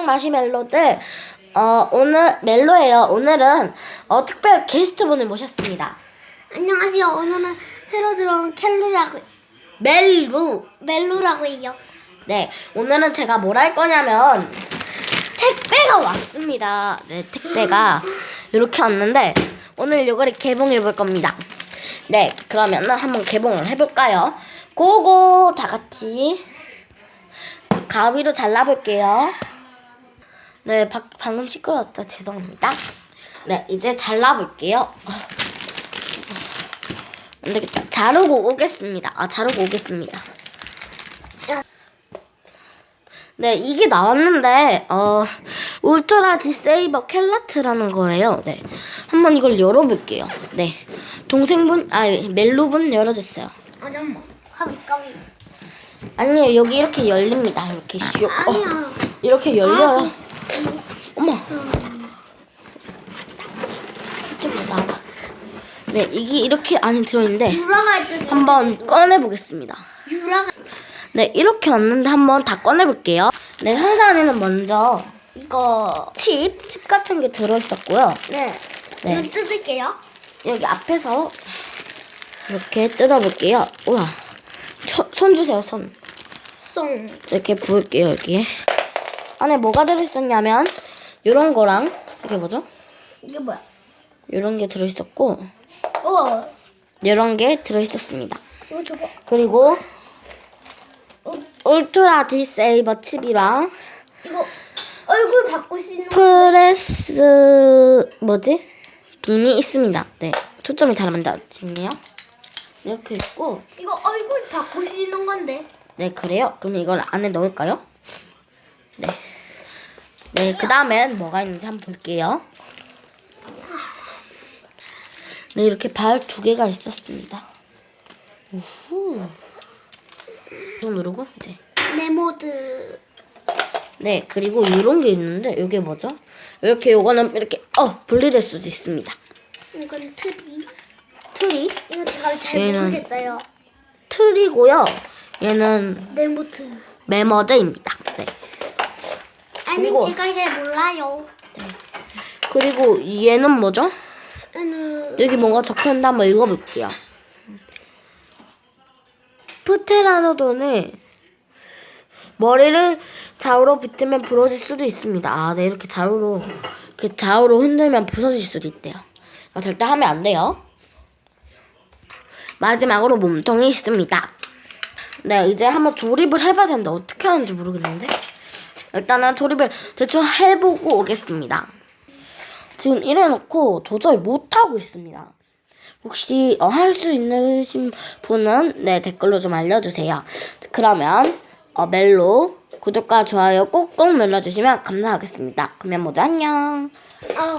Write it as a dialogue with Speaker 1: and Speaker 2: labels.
Speaker 1: 안녕 마시멜로들. 어 오늘 멜로예요. 오늘은 어 특별 게스트분을 모셨습니다.
Speaker 2: 안녕하세요. 오늘은 새로 들어온 켈루라고
Speaker 1: 멜루.
Speaker 2: 멜루라고 해요.
Speaker 1: 네 오늘은 제가 뭘 할 거냐면 택배가 왔습니다. 네 택배가 이렇게 왔는데 오늘 이거를 개봉해 볼 겁니다. 네 그러면은 한번 개봉을 해볼까요? 고고 다 같이 가위로 잘라볼게요. 네 바, 방금 시끄러웠죠 죄송합니다. 네 이제 잘라볼게요. 안 되겠다. 자르고 오겠습니다. 아 자르고 오겠습니다. 네, 이게 나왔는데, 어, 울트라 디세이버 켈라트라는 거예요. 네. 한번 이걸 열어볼게요. 네. 동생분, 아, 멜루분 열어주세요.
Speaker 2: 아 잠만. 가위 가위.
Speaker 1: 아니요, 여기 이렇게 열립니다. 이렇게 슉. 어,
Speaker 2: 아니야.
Speaker 1: 이렇게 열려요. 어머. 이쪽으로 나와봐. 네, 이게 이렇게 안에 들어있는데,
Speaker 2: 유라가 있던
Speaker 1: 한번 꺼내보겠습니다.
Speaker 2: 유라가
Speaker 1: 네, 이렇게 왔는데 한번 다 꺼내볼게요. 네, 상자 안에는 먼저 이거 칩, 칩 같은 게 들어있었고요.
Speaker 2: 네.
Speaker 1: 네.
Speaker 2: 이거 뜯을게요.
Speaker 1: 여기 앞에서 이렇게 뜯어볼게요. 우와, 초- 손 주세요, 손.
Speaker 2: 송.
Speaker 1: 이렇게 부을게요, 여기에. 안에 뭐가 들어있었냐면 이런 거랑 이게 뭐죠?
Speaker 2: 이게 뭐야?
Speaker 1: 이런 게 들어있었고
Speaker 2: 어.
Speaker 1: 이런 게 들어있었습니다.
Speaker 2: 이거 줘봐.
Speaker 1: 그리고 울트라 디세이버 칩이랑
Speaker 2: 이거 얼굴 바꾸시는
Speaker 1: 프레스 뭐지? 빔이 있습니다. 네, 초점이 잘안 잡히네요. 이렇게 있고,
Speaker 2: 이거 얼굴 바꾸시는 건데.
Speaker 1: 네 그래요. 그럼 이걸 안에 넣을까요? 네, 네. 그 다음엔 뭐가 있는지 한번 볼게요. 네, 이렇게 발 두 개가 있었습니다. 우후. 손 누르고 이제.
Speaker 2: 내 모드.
Speaker 1: 네, 그리고 이런 게 있는데 이게 뭐죠? 이렇게 요거는 이렇게 어 분리될 수도 있습니다.
Speaker 2: 이건 트리.
Speaker 1: 트리
Speaker 2: 이거 제가 잘
Speaker 1: 얘는-
Speaker 2: 모르겠어요.
Speaker 1: 틀이고요. 얘는
Speaker 2: 내 모드.
Speaker 1: 메머드입니다. 네.
Speaker 2: 아니
Speaker 1: 그리고-
Speaker 2: 제가 잘 몰라요.
Speaker 1: 그리고 얘는 뭐죠?
Speaker 2: 얘는
Speaker 1: 여기 뭔가 적혀있는데 한번 읽어볼게요. 프테라노돈은 머리를 좌우로 비트면 부러질 수도 있습니다. 아, 네, 이렇게 좌우로 이렇게 좌우로 흔들면 부서질 수도 있대요. 그러니까 절대 하면 안 돼요. 마지막으로 몸통이 있습니다. 네, 이제 한번 조립을 해봐야 되는데 어떻게 하는지 모르겠는데 일단은 조립을 대충 해보고 오겠습니다. 지금 이래놓고 도저히 못하고 있습니다. 혹시 어, 할 수 있으신 분은 네 댓글로 좀 알려주세요. 그러면 어, 멜로 구독과 좋아요 꼭꼭 눌러주시면 감사하겠습니다. 그러면 모두 안녕.
Speaker 2: 아